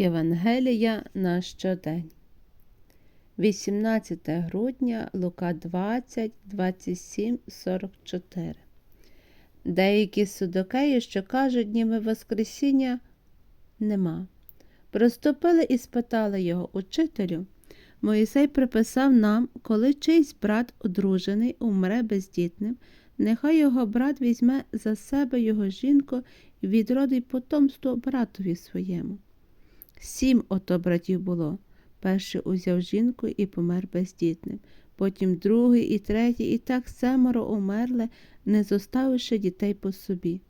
Євангелія на щодень. 18 грудня Лука 20, 27, 44. Деякі судокеї, що кажуть, ніби Воскресіння нема. Проступили і спитали його учителю. Моїсей приписав нам, коли чийсь брат одружений умре бездітним, нехай його брат візьме за себе його жінку і відродить потомство братові своєму. Сім ото братів було. Перший узяв жінку і помер бездітним, потім другий і третій, і так семеро умерли, не зоставивши дітей по собі.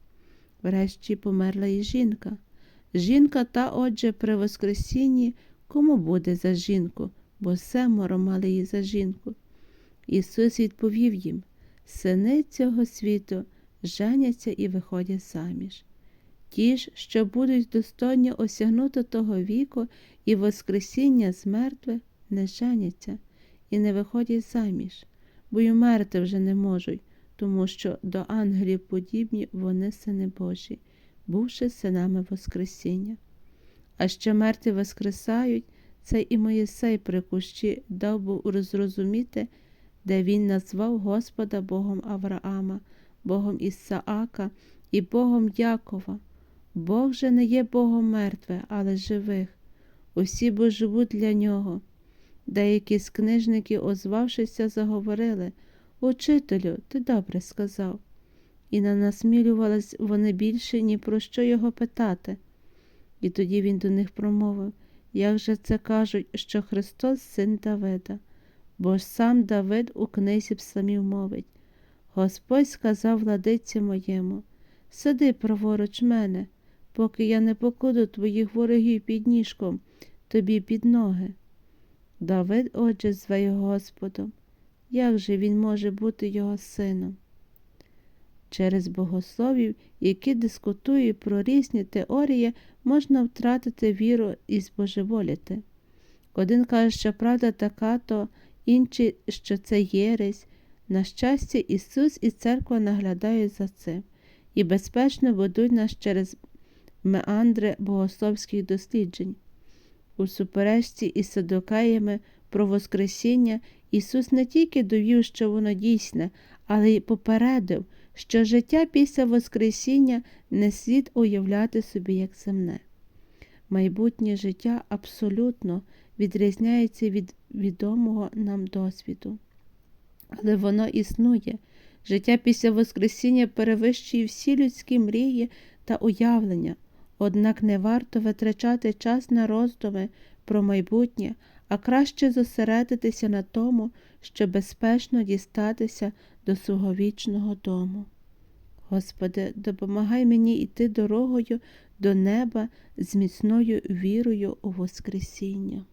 Врешті померла і жінка. Жінка та, отже, при Воскресінні кому буде за жінку, бо семеро мали її за жінку. Ісус відповів їм сини цього світу женяться і виходять заміж. Ті ж, що будуть достойні осягнути того віку і Воскресіння з мертвих, не женяться і не виходять заміж, бо й умерти вже не можуть, тому що до ангелів подібні вони сини Божі, бувши синами Воскресіння. А що мертві воскресають, це і Моїсей при кущі дав був розрозуміти, де він назвав Господа Богом Авраама, Богом Ісаака і Богом Якова. Бог же не є Богом мертвих, але живих. Усі бо живуть для нього. Деякі з книжників, озвавшися, заговорили Учителю, ти добре сказав. І не насмілювались вони більше ні про що його питати. І тоді він до них промовив як же це кажуть, що Христос син Давида, бо ж сам Давид у книзі псалмів мовить Господь сказав владиці моєму Сиди праворуч мене, поки я не покуду твоїх ворогів під ніжком, тобі під ноги. Давид, отже, зве Господом, як же він може бути його сином? Через богословів, які дискутують про різні теорії, можна втратити віру і збожеволіти. Один каже, що правда така, то інший, що це єресь. На щастя, Ісус і церква наглядають за цим і безпечно ведуть нас через меандри богословських досліджень. У суперечці із садокаями про Воскресіння Ісус не тільки довів, що воно дійсне, але й попередив, що життя після Воскресіння не слід уявляти собі як земне. Майбутнє життя абсолютно відрізняється від відомого нам досвіду. Але воно існує. Життя після Воскресіння перевищує всі людські мрії та уявлення, однак не варто витрачати час на роздуми про майбутнє, а краще зосередитися на тому, щоб безпечно дістатися до свого вічного дому. Господи, допомагай мені йти дорогою до неба з міцною вірою у Воскресіння.